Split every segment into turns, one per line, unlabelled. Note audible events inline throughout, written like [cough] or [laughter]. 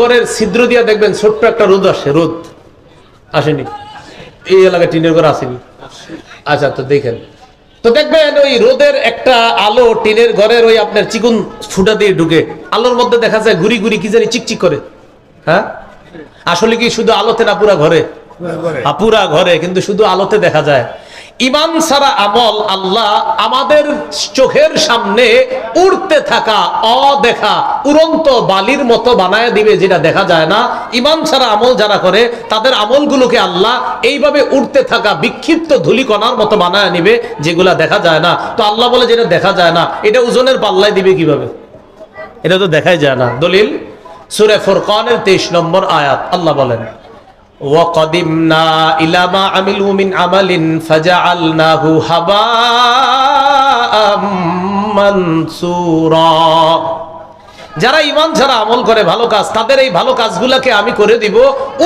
ঘরের ছিদ্র দিয়া দেখবেন ছোট্ট একটা রোদ আসে রোদ আসেনি। এই এলাকায় টিনের ঘর আসেনি। আচ্ছা তো দেখেন। তো দেখবেন ওই রোদের একটা আলো টিনের ঘরের ওই আপনার চিকুন ফুটা দিয়ে ঢুকে। আলোর মধ্যে দেখা যায় ঘুরি ঘুরি কি জানি চিকচিক করে। হ্যাঁ? আসলে কি শুধু আলোতে না পুরা ঘরে। হ্যাঁ, পুরা ঘরে কিন্তু শুধু আলোতে দেখা যায়। ইমান সারা আমল আল্লাহ আমাদের চোখের সামনে উড়তে থাকা, অদেখা, উড়ন্ত বালির মতো বানায় দিবে যেটা দেখা যায় না। ইমান সারা আমল যারা করে, তাদের আমলগুলোকে আল্লাহ এইভাবে উড়তে থাকা, বিক্ষিপ্ত ধুলিকণার মতো বানায় নিবে যেগুলা দেখা যায় না। তো আল্লাহ বলে যেটা দেখা যায় না, এটা ওজনের পাল্লায় দিবে কীভাবে? এটা তো দেখাই যায় না। দলিল, সুরে ফুরকানের তেইশ নম্বর আয়াত, আল্লাহ বলেন وقدمنا إلى ما عملوا من عمل فجعلناه هباء منثورا যারা ইমান ছাড়া আমল করে ভালো কাজ, তাদের এই ভালো কাজগুলাকে আমি করে দিব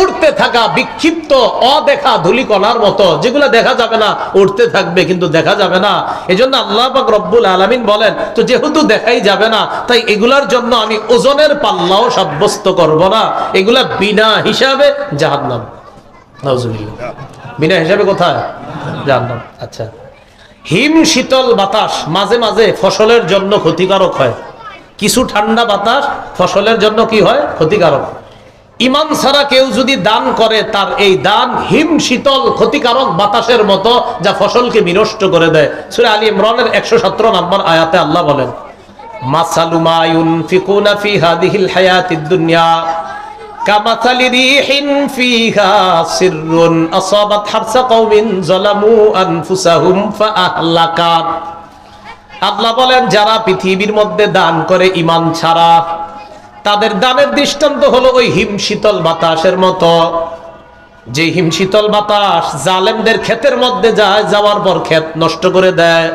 উড়তে থাকা বিক্ষিপ্ত, অদেখা ধুলিকণার মতো। যেগুলো দেখা যাবে না, উড়তে থাকবে কিন্তু দেখা যাবে না। এই জন্য আল্লাহ পাক রব্বুল আলমিন বলেন, তো যেহেতু দেখাই যাবে না, তাই এগুলার জন্য আমি ওজনের পাল্লাও সাব্যস্ত করব না। এগুলা বিনা হিসাবে জাহান্নাম। বিনা হিসাবে কোথায়? জাহান্নাম। আচ্ছা। হিম শীতল বাতাস মাঝে মাঝে ফসলের জন্য ক্ষতিকারক হয়। কিছু ঠান্ডা বাতাস ফসলের জন্য কি হয়? ক্ষতিকারক। ইমান ছাড়া কেউ যদি দান করে, তার এই দান হিম শীতল ক্ষতিকারক বাতাসের মতো যা ফসলকে বিনষ্ট করে দেয়। সুরে আলী ইমরানের একশো সতেরো নম্বর আয়াতে আল্লাহ বলেন মাসালুমা আল্লাহ বলেন, যারা পৃথিবীর মধ্যে দান করে ইমান ছাড়া, তাদের দানের দৃষ্টান্ত হলো ওই হিমশীতল বাতাসের মতো। যে হিমশীতল বাতাস জালেমদের ক্ষেতের মধ্যে যায়, যাওয়ার পর ক্ষেত নষ্ট করে দেয়।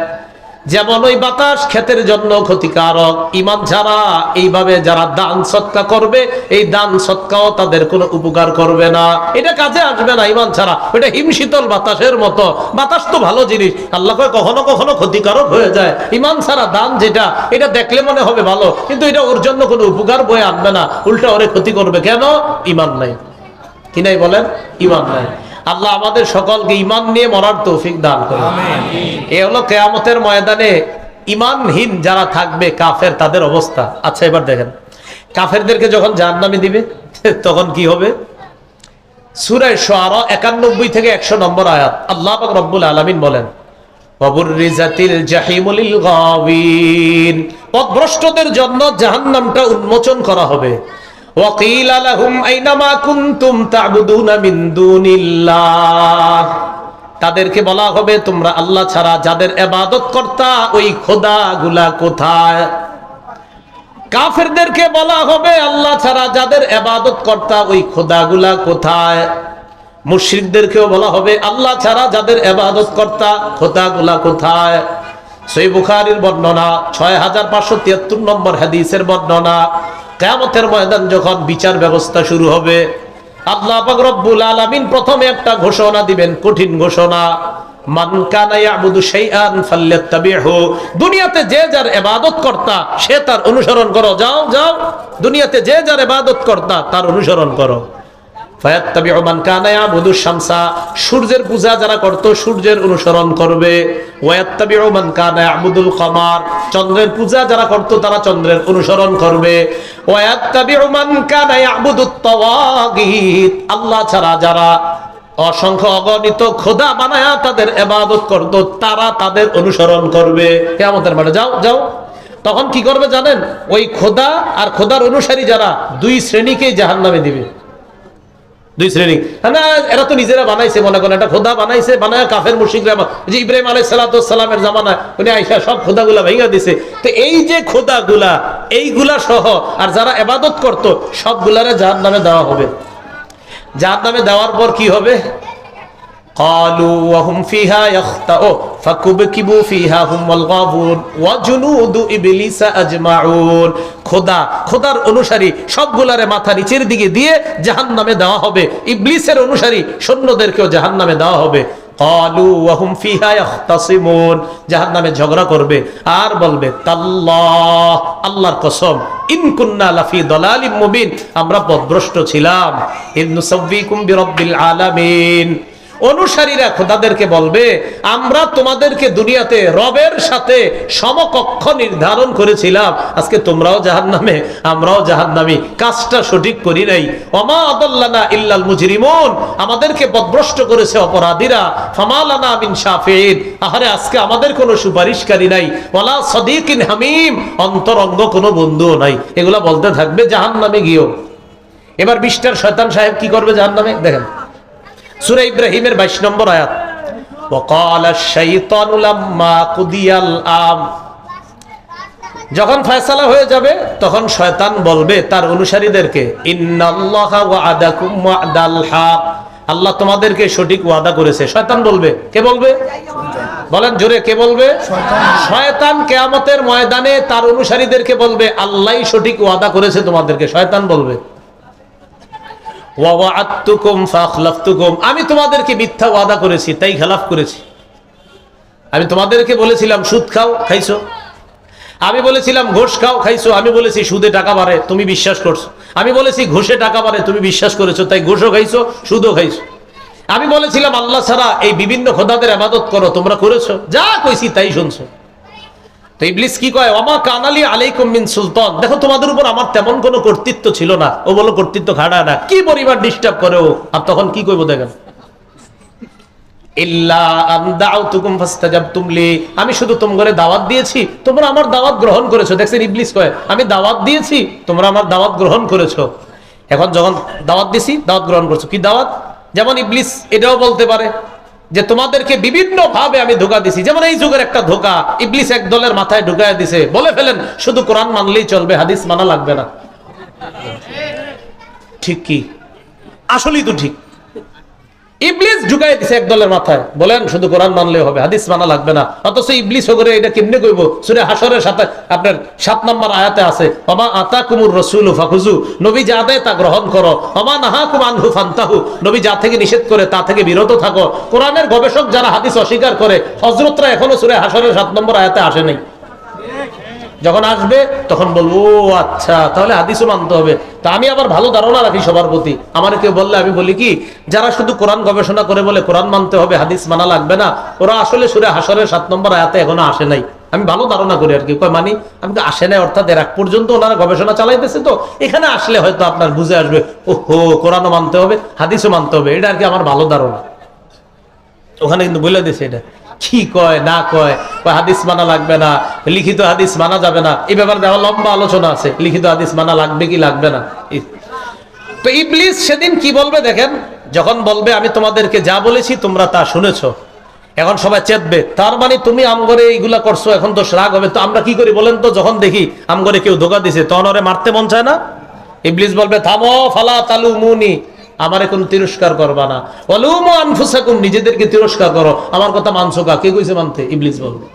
যেমন ওই বাতাস ক্ষেতের জন্য ক্ষতিকারক। ইমান ছাড়া এইভাবে যারা দান সৎকা করবে, এই দান সৎকাও তাদের কোনো উপকার করবে না। এটা কাজে আসবে না ইমান ছাড়া। ওটা হিমশীতল বাতাসের মতো। বাতাস তো ভালো জিনিস। আল্লাহ কখনো কখনো ক্ষতিকারক হয়ে যায়। ইমান ছাড়া দান যেটা, এটা দেখলে মনে হবে ভালো, কিন্তু এটা ওর জন্য কোনো উপকার বয়ে আনবে না। উল্টা ওরে ক্ষতি করবে কেন? ইমান নাই। কি নাই বলেন? ইমান নাই। আল্লাহ আমাদের সকলকে ইমান নিয়ে মরার তৌফিক দান করে এ হলো কেয়ামতের ময়দানে ইমানহীন যারা থাকবে কাফের তাদের অবস্থা। আচ্ছা এবার দেখেন। কাফেরদেরকে যখন জাহান্নামে দিবে [laughs] তখন কি হবে? সুরায় সোয়ারা একানব্বই থেকে একশো নম্বর আয়াত। আল্লাহ রব্বুল আলামিন বলেন পথভ্রষ্টদের জন্য জাহান্নামটা উন্মোচন করা হবে। وقيل لهم أينما كنتم تعبدون من دون الله তাদেরকে বলা হবে তোমরা আল্লাহ ছাড়া যাদের এবাদত কর্তা ওই খোদা গুলা কোথায় কাফেরদেরকে বলা হবে আল্লাহ ছাড়া যাদের এবাদত কর্তা ওই খোদাগুলা কোথায় মুশ্রিকদেরকেও বলা হবে আল্লাহ ছাড়া যাদের এবাদত কর্তা খোদাগুলা কোথায় সই বুখারির বর্ণনা ছয় হাজার পাঁচশো তিয়াত্তর নম্বর হাদিসের বর্ণনা কেমতের ময়দান যখন বিচার ব্যবস্থা শুরু হবে, আল্লাহ রব্বুল আলামিন প্রথমে একটা ঘোষণা দিবেন, কঠিন ঘোষণা। দুনিয়াতে যে যার সে তার অনুসরণ করো। যাও যাও, দুনিয়াতে যে যার তার অনুসরণ করো। সূর্যের পূজা যারা করত, সূর্যের অনুসরণ করবে। মান চন্দ্রের পূজা যারা করত, তারা চন্দ্রের অনুসরণ করবে। মান আল্লাহ ছাড়া যারা অসংখ্য অগণিত খোদা বানায়া তাদের এবাদত করত, তারা তাদের অনুসরণ করবে। কেমতের মাঠে যাও যাও। তখন কি করবে জানেন? ওই খোদা আর খোদার অনুসারী যারা দুই শ্রেণীকেই জাহান নামে দিবে। দুই শ্রেণি। না এরা তো নিজেরা বানাইছে, মনে করেন, এটা খোদা বানাইছে, বানায় কাফের মুশিকরা যে ইব্রাহিম আলাই সালাতামের জামানা উনি আইসা সব খোদাগুলা ভেঙে দিছে। তো এই যে খোদাগুলা, এইগুলা সহ, আর যারা এবাদত করত, সবগুলারে যার নামে দেওয়া হবে। যার নামে দেওয়ার পর কি হবে? قالوا وهم فيها يخطئون فكبكبوا فيها هم والغاوون وجنود ابليس اجمعون খোদা খোদার অনুসারী সবগুলারে মাথা নিচের দিকে দিয়ে জাহান্নামে দেওয়া হবে ইবলিসের অনুসারী সৈন্যদেরকেও জাহান্নামে দেওয়া হবে ক্বালু ওয়া হুম ফিহা ইয়াখতাসিমুন জাহান্নামে ঝগড়া করবে আর বলবে তাল্লাহ আল্লাহর কসম ইন কুন্না লাফি দালালিম মুবিন আমরা পথভ্রষ্ট ছিলাম ইন নুসাব্বিকুম বিরাব্বিল আলামিন অনুসারীরা খোদাদেরকে বলবে, আমরা তোমাদেরকে দুনিয়াতে রবের সাথে সমকক্ষ নির্ধারণ করেছিলাম। আজকে তোমরাও জাহান নামে আমরাও জাহান নামি কাজটা সঠিক করি নাই। অমা আদাল্লানা ইল্লাল মুজরিমুন। আমাদেরকে বদভ্রষ্ট করেছে অপরাধীরা। ফামালানা মিন শাফিন আহারে, আজকে আমাদের কোনো সুপারিশকারী নাই। ওয়ালা সদিকিন হামিম। অন্তরঙ্গ কোনো বন্ধুও নাই। এগুলা বলতে থাকবে জাহান নামে গিয়েও। এবার বিশটার শয়তান সাহেব কি করবে জাহান নামে দেখেন। সুরে ইব্রাহিমের বাইশ নম্বর আয়াত। যখন ফয়সালা হয়ে যাবে, তখন শয়তান বলবে তার অনুসারীদেরকে আল্লাহ তোমাদেরকে সঠিক ওয়াদা করেছে। শয়তান বলবে, কে বলবে? বলেন জোরে, কে বলবে? শয়তান কেয়ামতের ময়দানে তার অনুসারীদেরকে বলবে আল্লাহ সঠিক ওয়াদা করেছে তোমাদেরকে। শয়তান বলবে আমি তোমাদেরকে মিথ্যা ওয়াদা করেছি, তাই খেলাফ করেছি। আমি তোমাদেরকে বলেছিলাম, সুদ খাও, খাইছো। আমি বলেছিলাম, ঘোষ খাও, খাইছো। আমি বলেছি, সুদে টাকা বাড়ে, তুমি বিশ্বাস করছ। আমি বলেছি, ঘোষে টাকা বাড়ে, তুমি বিশ্বাস করেছ। তাই ঘোষও খাইছো, সুদও খাইছো। আমি বলেছিলাম, আল্লাহ ছাড়া এই বিভিন্ন খোদাদের আবাদত করো, তোমরা করেছ। যা কইছি তাই শুনছো। তো ইবলিস কি কয় ওমা কানালি আলাইকুম মিন সুলতান। দেখো, তোমাদের উপর আমার তেমন কোনো কর্তৃত্ব ছিল না। ও বলো কর্তৃত্ব খাড়া না। কি পরিবার ডিস্টার্ব করে ও? আর তখন কি কইবো দেখেন? আমি শুধু তোমারে দাওয়াত দিয়েছি, তোমরা আমার দাওয়াত গ্রহণ করেছ। দেখছেন ইবলিস কয়, আমি দাওয়াত দিয়েছি, তোমরা আমার দাওয়াত গ্রহণ করেছ। এখন যখন দাওয়াত দিছি, দাওয়াত গ্রহণ করছ। কি দাওয়াত? যেমন ইবলিস এটাও বলতে পারে যে তোমাদেরকে বিভিন্ন ভাবে আমি ধোকা দিছি। যেমন এই যুগের একটা ধোকা, ইবলিস এক দলের মাথায় ঢুকায় দিছে। বলে ফেলেন, শুধু কোরআন মানলেই চলবে, হাদিস মানা লাগবে না। ঠিক কি? আসলেই তো ঠিক। ইবলিস ঢুকাই দিছে এক মাথায়। বলেন, শুধু কোরআন মানলে হবে, হাদিস মানা লাগবে না। অথচ ইবলিস করে এটা কইব? সুরে হাসরের সাথে আপনার সাত নম্বর আয়াতে আছে অমা আতা কুমুর রসুল ফাকুজু নবী যা দেয় তা গ্রহণ করো। অমা নাহা কুমানহু ফান্তাহু নবী যা থেকে নিষেধ করে তা থেকে বিরত থাকো। কোরআনের গবেষক যারা হাদিস অস্বীকার করে হজরতরা এখনও সুরে হাসরের সাত নম্বর আয়াতে আসে নাই যখন আসবে, তখন বলব, ও আচ্ছা তাহলে হাদিসও মানতে হবে। তা আমি আবার ভালো ধারণা রাখি সবার প্রতি। আমার কেউ বললে আমি বলি কি, যারা শুধু কোরআন গবেষণা করে বলে কোরআন মানতে হবে, হাদিস মানা লাগবে না, ওরা আসলে সুরে হাসরের সাত নম্বর আয়াতে এখনও আসে নাই। আমি ভালো ধারণা করি আর কি। কয়, মানি, আমি তো আসে নাই, অর্থাৎ এর এক পর্যন্ত ওনারা গবেষণা চালাইতেছে তো। এখানে আসলে হয়তো আপনার বুঝে আসবে ও হো কোরআনও মানতে হবে, হাদিসও মানতে হবে। এটা আর কি আমার ভালো ধারণা। ওখানে কিন্তু বলে দিছে এটা। কি কয়, না কয় হাদিস মানা লাগবে না, লিখিত হাদিস মানা যাবে না। এই ব্যাপারে দেওয়া লম্বা আলোচনা আছে, লিখিত হাদিস মানা লাগবে কি লাগবে না। তো ইবলিস সেদিন কি বলবে দেখেন? যখন বলবে, আমি তোমাদেরকে যা বলেছি, তোমরা তা শুনেছো। এখন সবাই চেতবে, তার মানে তুমি আমগরে এইগুলা করছ, এখন তো রাগ হবে। তো আমরা কি করি বলেন তো, যখন দেখি আমগরে কেউ ধোকা দিছে, তখন মারতে মন চায় না? ইবলিস বলবে, থামো, ফালা তালু মুনি আমারে কোন তিরস্কার করবা না। অলুম আনফুসাকুম, নিজেদেরকে তিরস্কার করো। আমার কথা মানছো কা? কে কইছে মানতে? ইবলিস বলবে।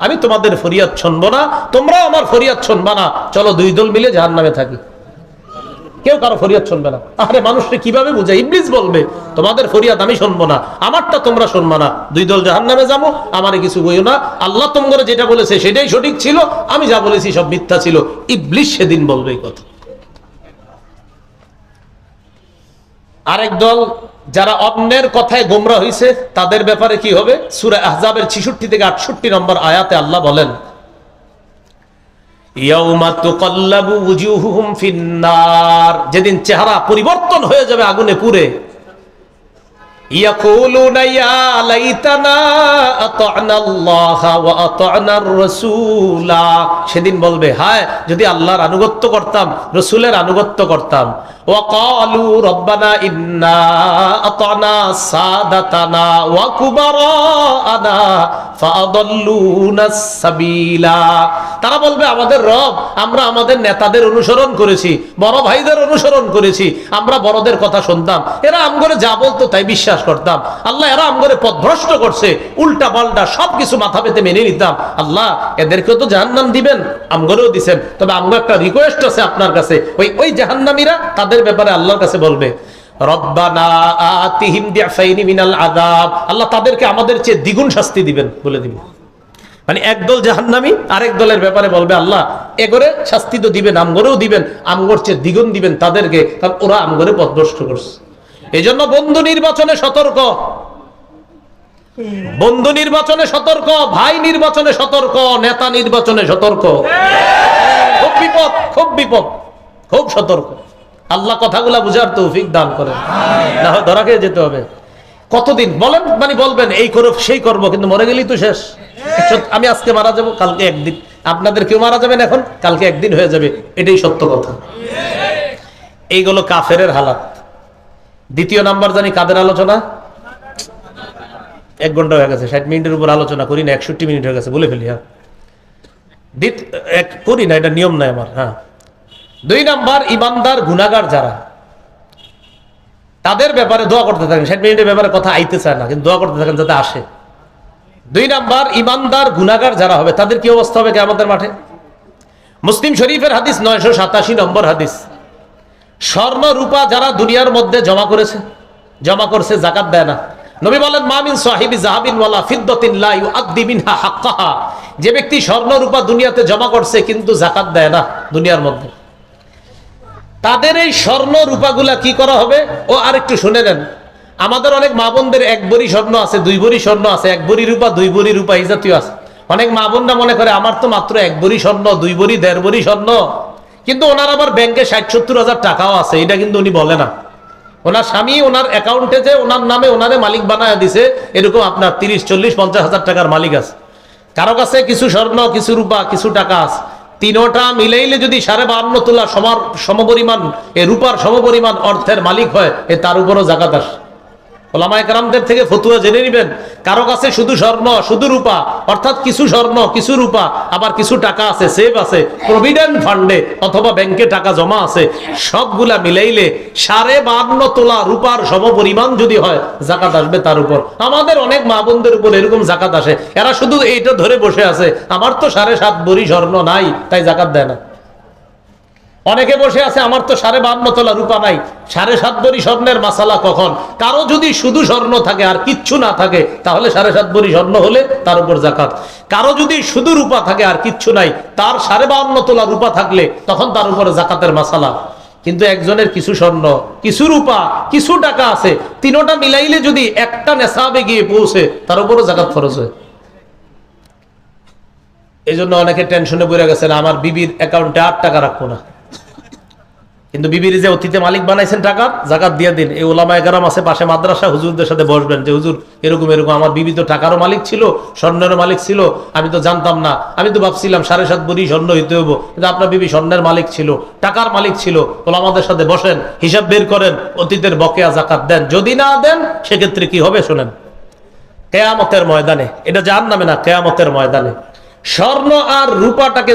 আমি তোমাদের ফরিয়াদ শুনব না তোমরা আমার ফরিয়াদ শুনবা না। চলো দুই দল মিলে জাহান্নামে থাকি। কেউ কারও ফরিয়াদ শুনবে না। আরে মানুষকে কীভাবে বুঝে? ইবলিস বলবে, তোমাদের ফরিয়াদ আমি শুনব না, আমারটা তোমরা শুনব না। দুই দল জাহান নামে যাব, আমারে কিছু বইও না। আল্লাহ তোমরা যেটা বলেছে সেটাই সঠিক ছিল, আমি যা বলেছি সব মিথ্যা ছিল। ইবলিস সেদিন বলবে এই কথা। আরেক দল, যারা অন্যের কথায় গোমরা হয়েছে তাদের ব্যাপারে কি হবে? সুরে আহজাবের ছিষট্টি থেকে আটষট্টি নম্বর আয়াতে আল্লাহ বলেন যেদিন চেহারা পরিবর্তন হয়ে যাবে আগুনে পুরে সেদিন বলবে, হায়, যদি আল্লাহর আনুগত্য করতাম, রসুলের আনুগত্য করতাম রব্বানা ইন্না আতা'না সাদাতানা ওয়া কুবারানা ফাআদাল্লুনা সাবিলা। তারা বলবে, আমাদের রব, আমরা আমাদের নেতাদের অনুসরণ করেছি, বড় ভাইদের অনুসরণ করেছি, আমরা বড়দের কথা শুনতাম। এরা আমগরে যা বলতো তাই বিশ্বাস করতাম। আল্লাহ এরা আমগরে পথভ্রষ্ট করছে, উল্টা পাল্টা সবকিছু মাথা পেতে মেনে নিতাম। আল্লাহ, এদেরকেও তো জাহান্নাম দিবেন আমগরেও দিছেন। তবে আমগো একটা রিকোয়েস্ট আছে আপনার কাছে। ওই ওই জাহান্নামীরা তাদের ব্যাপারে আল্লাহর কাছে বলবে আল্লাহ তাদেরকে আমাদের চেয়ে দ্বিগুণ শাস্তি দিবেন বলে মানে একদল জাহান্নামি, আরেক দলের ব্যাপারে বলবে, আল্লাহ এগরে শাস্তি তো দিবেন, আমগরেও দিবেন, আমগর চেয়ে দ্বিগুণ দিবেন তাদেরকে, কারণ ওরা আমগরে পথভ্রষ্ট করছে। এই জন্য বন্ধু নির্বাচনে সতর্ক। বন্ধু নির্বাচনে সতর্ক, ভাই নির্বাচনে সতর্ক, নেতা নির্বাচনে সতর্ক। খুব বিপদ খুব বিপদ, খুব সতর্ক। আল্লাহ কথাগুলা বুঝার তৌফিক দান করেন। না হয় ধরা খেয়ে যেতে হবে। কতদিন? বলেন মানে বলবেন, এই করো, সেই করব, কিন্তু মরে গেলেই তো শেষ। আমি আজকে মারা যাব, কালকে একদিন। আপনাদের কেউ মারা যাবেন এখন? কালকে একদিন হয়ে যাবে। এটাই সত্য কথা। এইগুলো কাফেরের হালাত। দ্বিতীয় নাম্বার জানি কাদের আলোচনা? এক ঘণ্টা হয়ে গেছে, ষাট মিনিটের উপর আলোচনা করি না, একষট্টি মিনিট হয়ে গেছে, বলে ফেলি হ্যাঁ। করি না, এটা নিয়ম নাই আমার হ্যাঁ। দুই নাম্বার ইমানদার গুনাগার যারা, তাদের ব্যাপারে দোয়া করতে থাকেন। ষাট মিনিটের ব্যাপারে কথা আইতে চায় না, কিন্তু দোয়া করতে থাকেন যাতে আসে। দুই নাম্বার ইমানদার গুনাগার যারা হবে, তাদের কি অবস্থা হবে আমাদের মাঠে? মুসলিম শরীফের হাদিস নয়শো সাতাশি নম্বর হাদিস। স্বর্ণ রূপা যারা দুনিয়ার মধ্যে জমা করেছে, জমা করছে, জাকাত দেয় না। নবী বলেন মামিন সাহিবি জাহাবিন ওয়ালা ফিদ্দাতিন লা ইউআদ্দি মিনহা হাক্কাহা। যে ব্যক্তি স্বর্ণ রূপা দুনিয়াতে জমা করছে, কিন্তু জাকাত দেয় না দুনিয়ার মধ্যে। তাদের এই স্বর্ণ রূপাগুলা কি করা হবে? ও আরেকটু শুনে নেন। আমাদের অনেক মা বোনদের এক বড়ি স্বর্ণ আছে, দুই বড়ি স্বর্ণ আছে, এক বড়ি রূপা, দুই বড়ি রূপা এই জাতীয় আছে। অনেক মা বোনরা মনে করে, আমার তো মাত্র এক বড়ি স্বর্ণ, দুই বড়ি, দেড় বড়ি স্বর্ণ। কিন্তু ওনার আবার ব্যাংকে ষাট, সত্তর হাজার টাকাও আছে, এটা কিন্তু উনি বলে না। ওনার স্বামী ওনার অ্যাকাউন্টে যে ওনার নামে ওনারে মালিক বানায় দিছে, এরকম আপনার তিরিশ, চল্লিশ, পঞ্চাশ হাজার টাকার মালিক আছে। কারও কাছে কিছু স্বর্ণ, কিছু রূপা, কিছু টাকা আছে। তিনোটা মিলাইলে যদি সাড়ে বান্ন তোলা সমার সমপরিমাণ, এ রূপার সমপরিমাণ অর্থের মালিক হয়, এ তার উপরও জাকাত আসে। ওলামায় থেকে ফতুয়া জেনে কারও কাছে শুধু স্বর্ণ, শুধু রূপা, অর্থাৎ কিছু স্বর্ণ, কিছু রূপা, আবার কিছু টাকা আছে, সেভ আছে, প্রভিডেন্ট ফান্ডে অথবা ব্যাংকে টাকা জমা আছে, সবগুলা মিলাইলে সাড়ে বান্ন তোলা রূপার সমপরিমাণ যদি হয়, জাকাত আসবে তার উপর। আমাদের অনেক মা বোনদের উপর এরকম জাকাত আসে। এরা শুধু এইটা ধরে বসে আছে, আমার তো সাড়ে সাত বড়ি স্বর্ণ নাই, তাই জাকাত দেয় না। অনেকে বসে আছে, আমার তো সাড়ে বান্ন তোলা রূপা নাই, সাড়ে সাত বড়ি স্বর্ণের মাসালা কখন? কারও যদি শুধু স্বর্ণ থাকে আর কিচ্ছু না থাকে, তাহলে সাড়ে সাত বড়ি স্বর্ণ হলে তার উপর জাকাত। কারও যদি শুধু রূপা থাকে আর কিচ্ছু নাই, তার সাড়ে বান্ন তোলা রূপা থাকলে তখন তার উপরে জাকাতের মাসালা। কিন্তু একজনের কিছু স্বর্ণ, কিছু রূপা, কিছু টাকা আছে, তিনোটা মিলাইলে যদি একটা নেশাবে গিয়ে পৌঁছে, তার উপরও জাকাত খরচ হয়। এই জন্য অনেকে টেনশনে পড়ে গেছেন, আমার বিবির অ্যাকাউন্টে আট টাকা রাখব না। কিন্তু বিবির যে অতীতে মালিক বানাইছেন টাকা, জাকাত দিয়ে দিন। এই ওলামা এগারাম আছে, পাশে মাদ্রাসা, হুজুরদের সাথে বসবেন যে, হুজুর, এরকম এরকম, আমার বিবি তো টাকারও মালিক ছিল, স্বর্ণেরও মালিক ছিল, আমি তো জানতাম না। আমি তো ভাবছিলাম সাড়ে সাত বড়ি স্বর্ণ হইতে হব কিন্তু আপনার বিবি স্বর্ণের মালিক ছিল, টাকার মালিক ছিল। ওলামাদের সাথে বসেন, হিসাব বের করেন, অতীতের বকেয়া জাকাত দেন। যদি না দেন, সেক্ষেত্রে কি হবে শোনেন? কেয়ামতের ময়দানে, এটা যার নামে না, কেয়ামতের ময়দানে। স্বর্ণ আর রূপাটাকে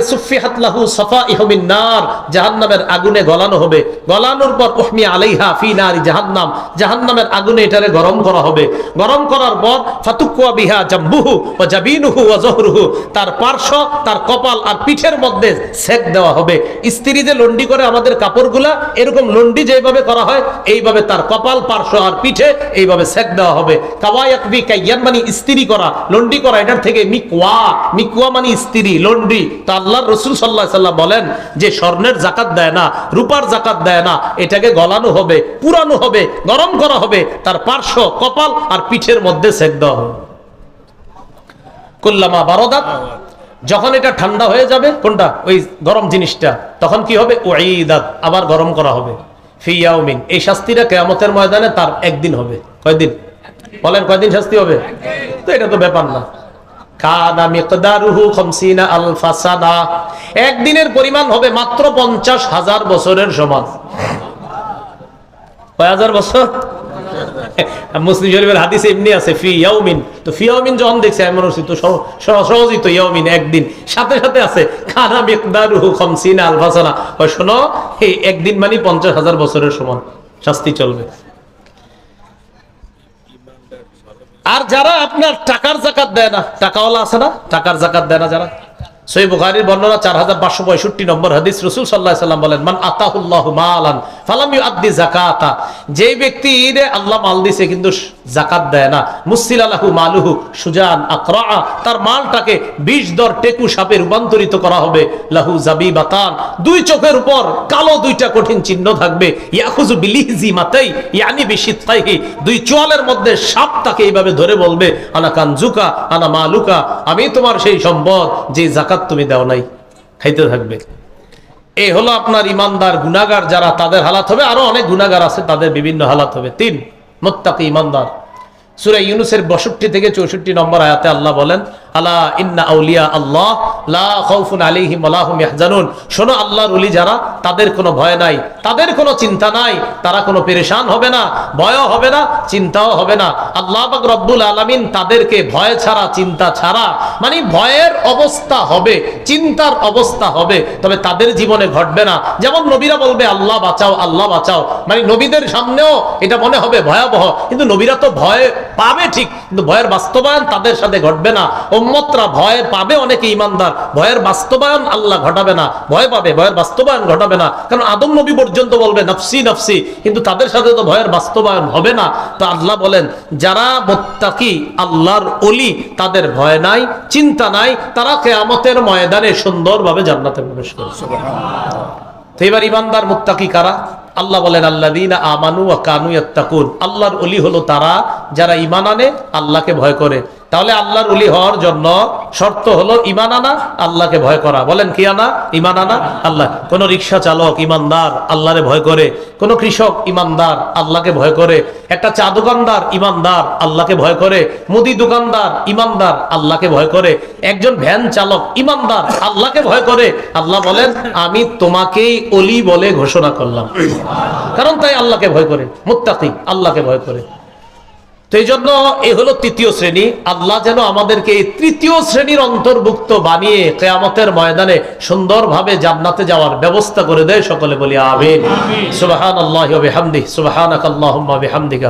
সফা ইহমিন নার, জাহান্নামের আগুনে গলানো হবে। গলানোর পর উহমি আলাইহা ফি নারি জাহান্নাম, জাহান্নামের আগুনে এটারে গরম করা হবে। গরম করার পর ফাতুকুয়া বিহা জাম্বুহু ও জাবিনুহু ও জহরুহু, তার পার্শ্ব, তার কপাল আর পিঠের মধ্যে সেক দেওয়া হবে। স্ত্রী যে লন্ডি করে আমাদের কাপড়গুলা, এরকম লন্ডি যেভাবে করা হয়, এইভাবে তার কপাল, পার্শ্ব আর পিঠে এইভাবে সেক দেওয়া হবে। কাওয়ায়াকবি কাইয়ান মানে স্ত্রী করা, লন্ডি করা, এটার থেকে মিকওয়া মিকওয়া মানে স্ত্রী লন্ডি তো আল্লাহ রসুল সাল্লাহ সাল্লাম বলেন যে স্বর্ণের জাকাত দেয় না, রূপার জাকাত দেয় না, এটাকে গলানো হবে, পুরানো হবে গরম করা হবে, তার পার্শ্ব, কপাল আর পিঠের মধ্যে সেক দেওয়া হবে। কুল্লামা বারদাত, যখন এটা ঠান্ডা হয়ে যাবে, কোনটা? ওই গরম জিনিসটা, তখন কি হবে? ওয়াইদাত আবার গরম করা হবে। ফিয়াউমিন এই শাস্তিটা কেয়ামতের ময়দানে তার একদিন হবে। কয়দিন? বলেন কয়দিন শাস্তি হবে? তো এটা তো ব্যাপার না। একদিনের পরিমাণ হবে মাত্র পঞ্চাশ হাজার বছরের সমান। মুসলিম শরীফের হাদিস এমনি আছে, ফি তো ফি যখন দেখছে, আমি মনে তো ইয়াউমিন একদিন। সাথে সাথে আছে খানা খামসিনা আলফাসানা। শোনো, এই একদিন মানে পঞ্চাশ হাজার বছরের সমান। শাস্তি চলবে। আর যারা আপনার টাকার জাকাত দেয় না, টাকাওয়ালা আছে না? টাকার জাকাত দেয় না যারা? তার মালটাকে দর টেকু সাপে রূপান্তরিত করা হবে। লাহু জাবি বাতান দুই চোখের উপর কালো দুইটা কঠিন চিহ্ন থাকবে। ইয়ানি দুই চোয়ালের মধ্যে সাপ তাকে এইভাবে ধরে বলবে, আনা কানজুকা, আনা মালুকা, আমি তোমার সেই সম্পদ যে জাকাত তুমি দাও নাই, খাইতে থাকবে। এই হলো আপনার ইমানদার গুনাগার যারা, তাদের হালাত হবে। আরও অনেক গুনাগার আছে, তাদের বিভিন্ন হালাত হবে। তিন, মোত্তাকি ইমানদার। সুরা ইউনুসের বষট্টি থেকে চৌষট্টি নম্বর আয়াতে আল্লাহ বলেন, আলা ইন্না আউলিয়া আল্লাহ, লা খাউফুন আলাইহিম ওয়া লাহুম ইয়াহজানুন। শোনো, আল্লাহর ওলি যারা, তাদের কোনো ভয় নাই, তাদের কোনো চিন্তা নাই, তারা কোনো পেরেশান হবে না, ভয়ও হবে না, চিন্তাও হবে না। আল্লাহ পাক রব্বুল আলামিন তাদেরকে ভয় ছাড়া, চিন্তা ছাড়া মানে ভয়ের অবস্থা হবে, চিন্তার অবস্থা হবে, তবে তাদের জীবনে ঘটবে না। যেমন নবীরা বলবে, আল্লাহ বাঁচাও আল্লাহ বাঁচাও। মানে নবীদের সামনেও এটা মনে হবে ভয়াবহ, কিন্তু নবীরা তো ভয় পাবে ঠিক, কিন্তু ভয়ের বাস্তবায়ন তাদের সাথে ঘটবে না। উম্মতরা ভয় পাবে অনেকে ইমানদার, ভয়ের বাস্তবায়ন আল্লাহ ঘটাবে না। ভয় পাবে, ভয়ের বাস্তবায়ন ঘটাবে না। কারণ আদম নবী পর্যন্ত বলবে, নফসি নফসি। কিন্তু তাদের সাথে তো ভয়ের বাস্তবায়ন হবে না। তো আল্লাহ বলেন, যারা মোত্তাকি, আল্লাহর অলি, তাদের ভয় নাই, চিন্তা নাই, তারা কেয়ামতের ময়দানে সুন্দরভাবে জান্নাতে প্রবেশ করবে। তো এবার ইমানদার, মুত্তাকি কারা? আল্লাহ বলেন, আল্লাযীনা আমানু কানু ইয়াত্তাকুন। আল্লাহর অলি হলো তারা যারা ইমান আনে, আল্লাহকে ভয় করে। তাহলে আল্লাহর উলি হওয়ার জন্য শর্ত হলো ইমান আনা, আল্লাহকে ভয় করা। বলেন কি আনা? ইমান আনা, আল্লাহ। কোন রিকশা চালক, ঈমানদার, আল্লাহরে ভয় করে। কোন কৃষক, ঈমানদার, আল্লাহকে ভয় করে। একটা চা দোকানদার ইমানদার আল্লাহকে ভয় করে। মুদি দোকানদার ইমানদার আল্লাহকে ভয় করে। একজন ভ্যান চালক ইমানদার আল্লাহকে ভয় করে। আল্লাহ বলেন, আমি তোমাকেই অলি বলে ঘোষণা করলাম। কারণ তাই আল্লাহকে ভয় করে। মুত্তাকি, আল্লাহকে ভয় করে। তো এই জন্য এ হলো তৃতীয় শ্রেণি। আল্লাহ যেন আমাদেরকে এই তৃতীয় শ্রেণির অন্তর্ভুক্ত বানিয়ে কেয়ামতের ময়দানে সুন্দরভাবে জান্নাতে যাওয়ার ব্যবস্থা করে দেয় সকলে বলি আমিন। সুবাহান আল্লাহ হামদি আল্লাহুম্মা বিহামদিকা